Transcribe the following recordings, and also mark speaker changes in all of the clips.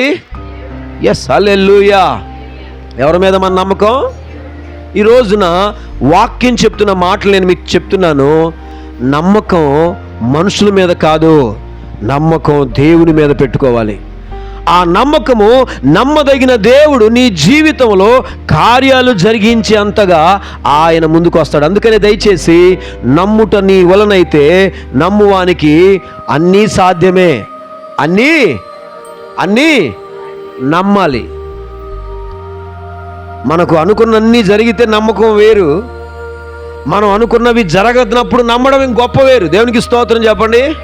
Speaker 1: చెప్పండి. Yes alleluia ఎవరి మీద మన నమ్మకం? ఈ రోజున వాక్యం చెప్తున్న మాటలు నేను మీకు చెప్తున్నాను. నమ్మకం మనుషుల మీద కాదు నమ్మకం దేవుని మీద పెట్టుకోవాలి. ఆ నమ్మకము నమ్మదగిన దేవుడు నీ జీవితంలో కార్యాలు జరిగించే అంతగా ఆయన ముందుకు వస్తాడు. అందుకనే దయచేసి నమ్ముట నీ వలనైతే నమ్మువానికి అన్నీ సాధ్యమే. అన్నీ అన్నీ నమ్మాలి. మనకు అనుకున్నన్నీ జరిగితే నమ్మకం వేరు. మనం అనుకున్నవి జరగనప్పుడు నమ్మడం గొప్ప వేరు. దేవునికి స్తోత్రం చెప్పండి.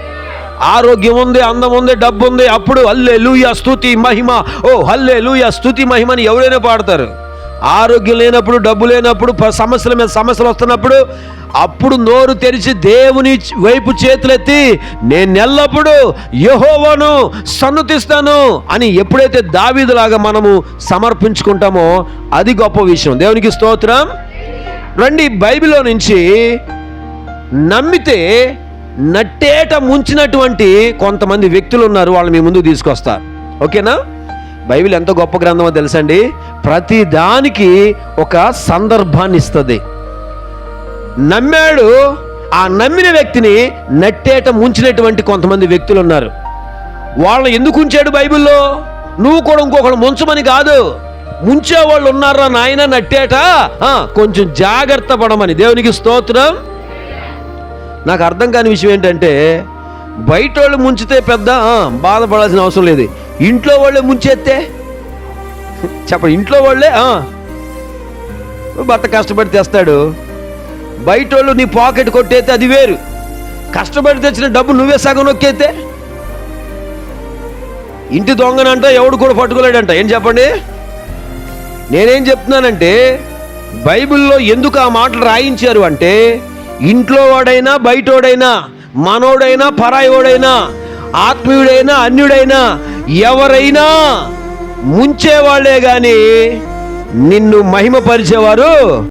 Speaker 1: ఆరోగ్యం ఉంది అందం ఉంది డబ్బు ఉంది అప్పుడు హల్లే లూయ స్తుతి మహిమ. ఓ హల్లే లూయ స్థుతి మహిమని ఎవరైనా పాడతారు. ఆరోగ్యం లేనప్పుడు డబ్బు లేనప్పుడు ప- సమస్యల మీద సమస్యలు వస్తున్నప్పుడు అప్పుడు నోరు తెరిచి దేవుని వైపు చేతులెత్తి నేను ఎల్లప్పుడూ యహోవను సన్నుతిస్తాను అని ఎప్పుడైతే దావీదులాగా మనము సమర్పించుకుంటామో అది గొప్ప విషయం. దేవునికి స్తోత్రం. రండి బైబిల్లో నుంచి నమ్మితే నట్టేట ముంచినటువంటి కొంతమంది వ్యక్తులు ఉన్నారు. వాళ్ళు మీ ముందు తీసుకొస్తారు ఓకేనా? బైబిల్ ఎంత గొప్ప గ్రంథమో తెలుసండి. ప్రతి దానికి ఒక సందర్భాన్ని ఇస్తుంది. నమ్మాడు ఆ నమ్మిన వ్యక్తిని నట్టేట ముంచినటువంటి కొంతమంది వ్యక్తులు ఉన్నారు వాళ్ళని ఎందుకు ఉంచాడు బైబిల్లో? నువ్వు కూడా ఇంకొకడు ముంచమని కాదు. ముంచే వాళ్ళు ఉన్నారా నాయన నట్టేట? కొంచెం జాగ్రత్త పడమని. దేవునికి స్తోత్రం. నాకు అర్థం కాని విషయం ఏంటంటే బయట వాళ్ళు ముంచితే పెద్ద బాధపడాల్సిన అవసరం లేదు. ఇంట్లో వాళ్ళే ముంచేస్తే చెప్పండి ఇంట్లో వాళ్ళే? భర్త కష్టపడి తెస్తాడు. బయట వాళ్ళు నీ పాకెట్ కొట్టేస్తే అది వేరు. కష్టపడి తెచ్చిన డబ్బు నువ్వే సగం నొక్కేస్తే ఇంటి దొంగనంట ఎవడు కూడా పట్టుకోలేడంట. ఏం చెప్పండి? నేనేం చెప్తున్నానంటే బైబిల్లో ఎందుకు ఆ మాటలు రాయించారు అంటే ఇంట్లో వాడైనా బయటోడైనా మనోడైనా పరాయోడైనా ఆత్మీయుడైనా అన్యుడైనా ఎవరైనా ముంచేవాళ్ళే కానీ నిన్ను మహిమపరిచేవారు